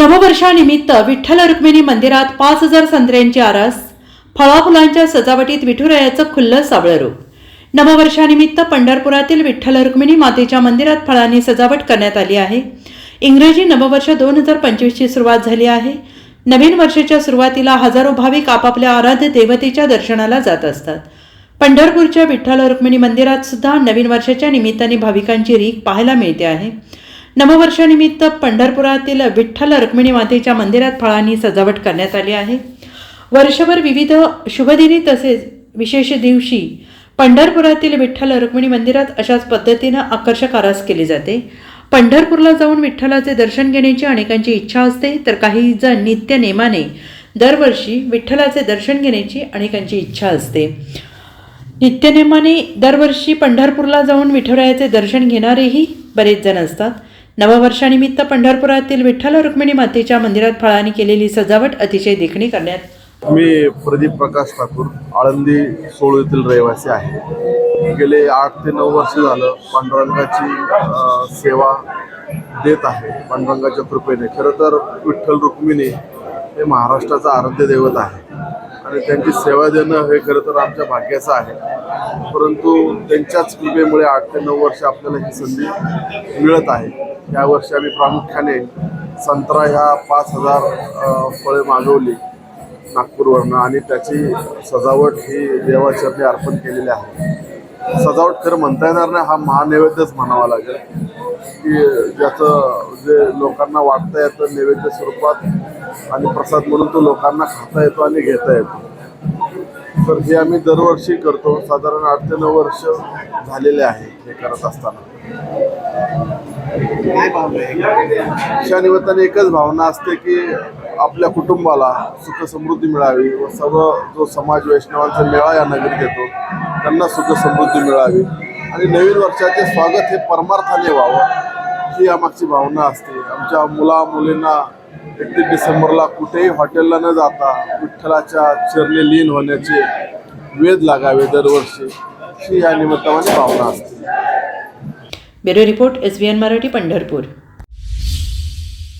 नववर्षानिमित्त विठ्ठल रुक्मिणी मंदिरात पाच हजार संत्र्यांची आरास फळाफुलांच्या सजावटीत विठुरायाचं खुल्लं सावळं रूप. नववर्षानिमित्त पंढरपुरातील विठ्ठल रुक्मिणी मातेच्या मंदिरात फळांनी सजावट करण्यात आली आहे. इंग्रजी नववर्ष दोन हजार पंचवीसची सुरुवात झाली आहे. नवीन वर्षाच्या सुरुवातीला हजारो भाविक आपापल्या आराध्य देवतेच्या दर्शनाला जात असतात. पंढरपूरच्या विठ्ठल रुक्मिणी मंदिरात सुद्धा नवीन वर्षाच्या निमित्ताने भाविकांची रीक पाहायला मिळते आहे. नववर्षानिमित्त पंढरपुरातील विठ्ठल रुक्मिणी मातेच्या मंदिरात फळांनी सजावट करण्यात आली आहे. वर्षभर विविध शुभदिनी तसेच विशेष दिवशी पंढरपुरातील विठ्ठल रुक्मिणी मंदिरात अशाच पद्धतीनं आकर्षक आरास केली जाते. पंढरपूरला जाऊन विठ्ठलाचे दर्शन घेण्याची अनेकांची इच्छा असते तर काही जण नित्य नेमाने दरवर्षी विठ्ठलाचे दर्शन घेण्याची अनेकांची इच्छा असते. नित्यनेमाने दरवर्षी पंढरपूरला जाऊन विठुरायाचे दर्शन घेणारेही बरेच जण असतात. नववर्षानिमित्त पंढरपुरातील विठ्ठल रुक्मिणी मातेच्या मंदिरात फळांनी केलेली सजावट अतिशय देखणी करण्यात मी प्रदीप प्रकाश ठाकूर आळंदी सोळ येथील रहिवासी आहे. गेले आठ ते नऊ वर्ष झालं पांडुरंगाची सेवा देत आहे पांडुरंगाच्या कृपेने. खरं तर विठ्ठल रुक्मिणी हे महाराष्ट्राचं आराध्य दैवत आहे. आणि त्यांची सेवा देणं हे खरं तर आमच्या भाग्याचं आहे. परंतु त्यांच्याच कृपेमुळे आठ ते नऊ वर्ष आपल्याला ही संधी मिळत आहे. यावर्षी आम्ही प्रामुख्याने संत्रा ह्या पाच हजार फळे मागवली नागपूरवरनं आणि त्याची सजावट ही देवाचरणी अर्पण केलेली आहे. सजावट खरं म्हणता येणार नाही हा महानैवेद्यच म्हणावा लागेल. की ज्याचं जे लोकांना वाटता येतं नैवेद्य स्वरूपात आणि प्रसाद म्हणून तो लोकांना खाता येतो आणि घेता येतो. तर हे आम्ही दरवर्षी करतो साधारण आठ ते नऊ वर्ष झालेले आहे हे करत असताना. अशा निमित्ताने एकच भावना असते की आपल्या कुटुंबाला सुख समृद्धी मिळावी व सर्व जो समाज वैष्णवांचा मेळा या नगरीत येतो त्यांना सुख समृद्धी मिळावी. आणि नवीन वर्षाचे स्वागत हे परमार्थाने व्हावं ही आमची भावना असते. आमच्या मुला मुलींना एकतीस डिसेंबरला कुठेही हॉटेलला न जाता विठ्ठलाच्या चरणी लीन होण्याचे वेध लागावे दरवर्षी ही या निमित्ताने भावना असते. Bureau report S B N Marathi Pandharpur